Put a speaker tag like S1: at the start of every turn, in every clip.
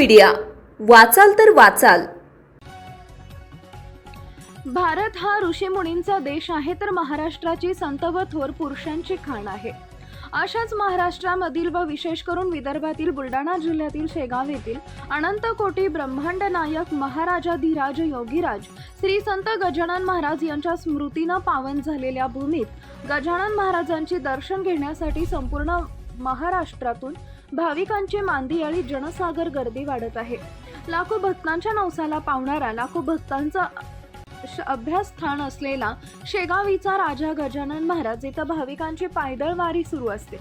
S1: Media वाचाल तर वाचाल.
S2: भारत हा ऋषीमुनींचा देश आहे तर महाराष्ट्राची संत व थोर पुरुषांची खाण आहे. अशाच महाराष्ट्रामधील व विशेष करून विदर्भातील बुलढाणा जिल्ह्यातील शेगाव येथील अनंत कोटी ब्रह्मांड नायक महाराजाधिराज योगीराज श्री संत गजानन महाराज यांच्या स्मृतीनं पावन झालेल्या भूमीत गजानन महाराजांचे दर्शन घेण्यासाठी संपूर्ण महाराष्ट्रातून भाविकांची मांदियाळी जनसागर गर्दी वाढत आहे. लाखो भक्तांच्या नवसाला पावणारा लाखो भक्तांचा श- अभ्यासस्थान असलेला शेगावीचा राजा गजानन महाराज इथं भाविकांची पायदळ वारी सुरू असते.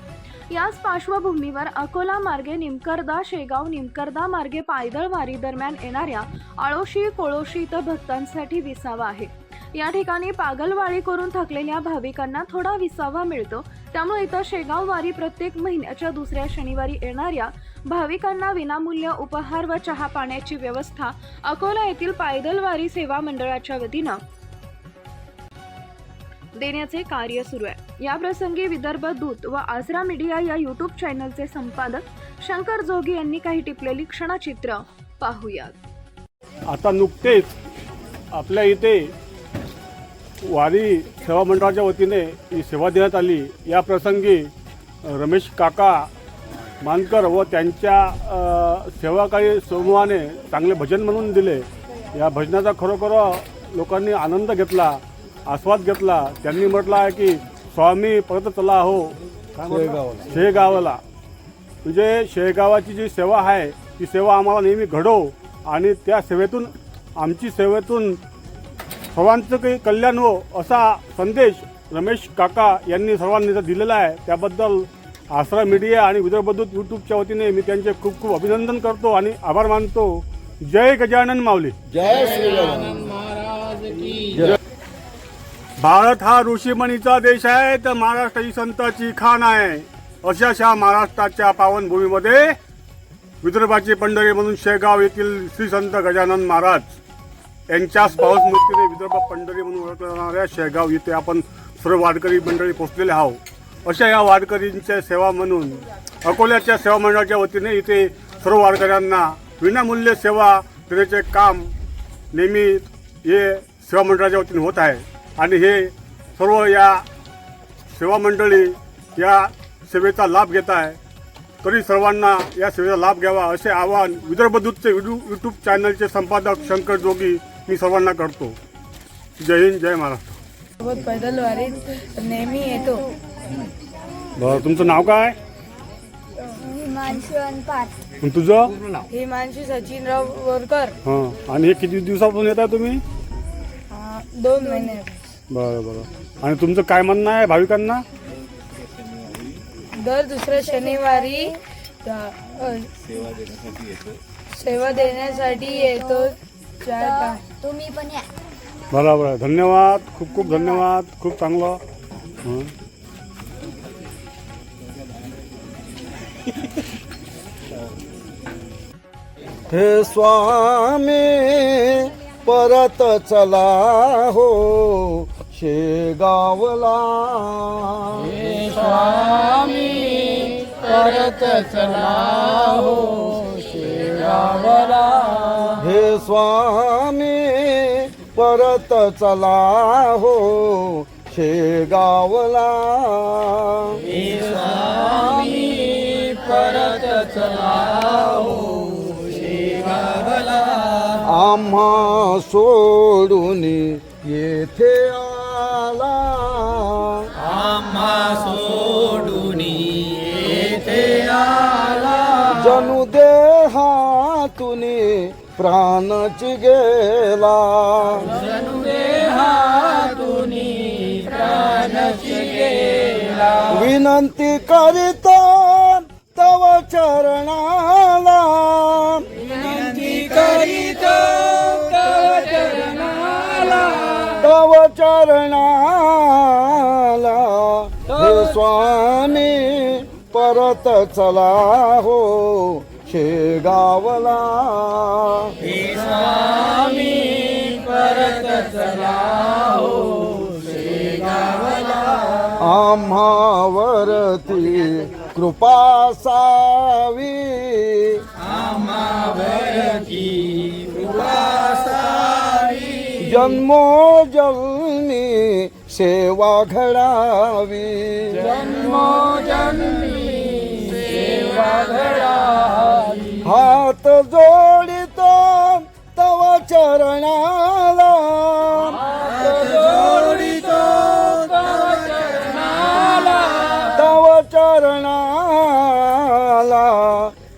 S2: याच पार्श्वभूमीवर अकोला मार्गे निमकरदा शेगाव निमकरदा मार्गे पायदळ वारी दरम्यान येणाऱ्या आळोशी कोळोशी इथं भक्तांसाठी विसावा आहे. या ठिकाणी पागलवाडी करून थकलेल्या भाविकांना थोडा विसावा मिळतो. त्यामुळे इथं शेगाव वारी प्रत्येक महिन्याच्या दुसऱ्या शनिवारी येणाऱ्या भाविकांना विनामूल्य उपहार व चहा पाण्याची व्यवस्था अकोला येथील पायदल वारी सेवा मंडळाच्या वतीनं देण्याचे कार्य सुरू आहे. या प्रसंगी विदर्भ दूत व आजरा मीडिया या युट्यूब चॅनलचे संपादक शंकर जोगी यांनी काही टिपलेली क्षणचित्र पाहूयात.
S3: आता नुकतेच आपल्या इथे वारी सेवा मंडळाच्या वतीने ही सेवा देण्यात आली. या प्रसंगी रमेश काका मानकर व त्यांच्या सेवाकाळी समूहाने चांगले भजन म्हणून दिले. या भजनाचा खरोखर लोकांनी आनंद घेतला आस्वाद घेतला. त्यांनी म्हटलं आहे की स्वामी परत चला हो? शेगावला. म्हणजे शेगावाची जी सेवा आहे ती सेवा आम्हाला नेहमी घडो आणि त्या सेवेतून आमची सेवेतून सर्वांचं काही कल्याण हो असा संदेश रमेश काका यांनी सर्वांनी दिलेला आहे. त्याबद्दल आसरा मीडिया आणि विदर्भदूत यूट्यूबच्या वतीने मी त्यांचे खूप खूप अभिनंदन करतो आणि आभार मानतो. जय गजानन माऊली.
S4: जय श्रीराम
S3: भारत हा ऋषीमणीचा देश आहे तर महाराष्ट्र ही संतांची खाण आहे. अशाशा महाराष्ट्राच्या पावनभूमीमध्ये विदर्भाची पंढरी म्हणून शेगाव येथील श्री संत गजानन महाराज. यांच्याच भावस्मृतीने विदर्भ पंढरी म्हणून ओळखल्या जाणाऱ्या शेगाव येथे आपण सर्व वारकरी मंडळी पोचलेले आहोत. अशा या वारकरींच्या सेवा म्हणून अकोल्याच्या सेवा मंडळाच्या वतीने इथे सर्व वारकऱ्यांना विनामूल्य सेवा देण्याचे काम नेहमी हे सेवा मंडळाच्या वतीने होत आहे. आणि हे सर्व या सेवा मंडळी या सेवेचा लाभ घेत आहे. तरी सर्वांना या सेवेचा लाभ घ्यावा असे आवाहन विदर्भदूतचे यूट्यूब चॅनलचे संपादक शंकर जोगी मी सर्वांना करतो. जय हिंद जय महाराष्ट्र.
S5: सोबत पैदल वारीत नेहमी येतो.
S3: बरं तुमचं नाव काय?
S6: हिमांशु पाच
S3: आणि तुझं?
S5: हिमांशू सचिनराव बोरकर
S3: हां आणि हे किती दिवसापासून येत आहे तुम्ही?
S5: अं, दोन महिने.
S3: बरं बरं. आणि तुमचं काय म्हणणं आहे भाविकांना?
S5: दर दुसऱ्या शनिवारी अं, सेवा देण्यासाठी येतो.
S6: तुम्ही पण या.
S3: बरं बरं धन्यवाद. खूप खूप धन्यवाद. खूप चांगलं. हं.
S4: हे स्वामी परत चला हो शेगावला. हे स्वामी परत चला हो हे स्वामी परत चला हो शेगावला. हे स्वामी परत चला आम्हा सोडून येथे आला. आम्हा सोडून येथे आला. जणू देहातून प्राणच गेला विनंती करीता तव चरणाला विनंती करीता तव चरणाला. तव चरणाला. हे स्वामी परत चला हो. शेगावला स्वामी परत चला हो शेगावला आम्हावरती कृपा सावी. जन्मोजन्मी सेवा घडावी. हात जोडितो तव चरणाला. तव चरणाला.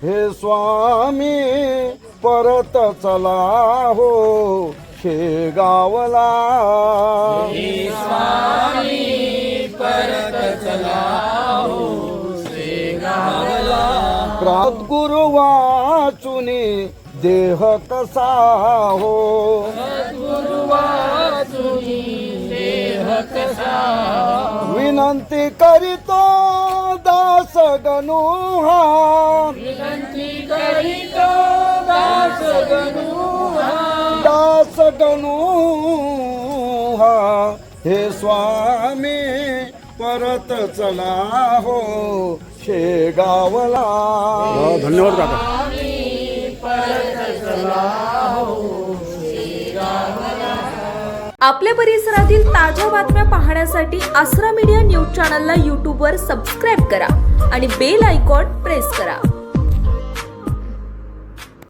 S4: हे स्वामी परत चला हो शेगावला प्रात गुरु वाचुनी देह कसा हो? विनंती करीतो दास गनुहा दास गनुहा हे स्वामी परत चला हो. शेगावला.
S3: हा, धन्यवाद काका.
S1: आपल्या परिसरातील ताज्या बातम्या पाहण्यासाठी आसरा मीडिया न्यूज चॅनलला यूट्यूबवर सबस्क्राईब करा आणि बेल आयकॉन प्रेस करा.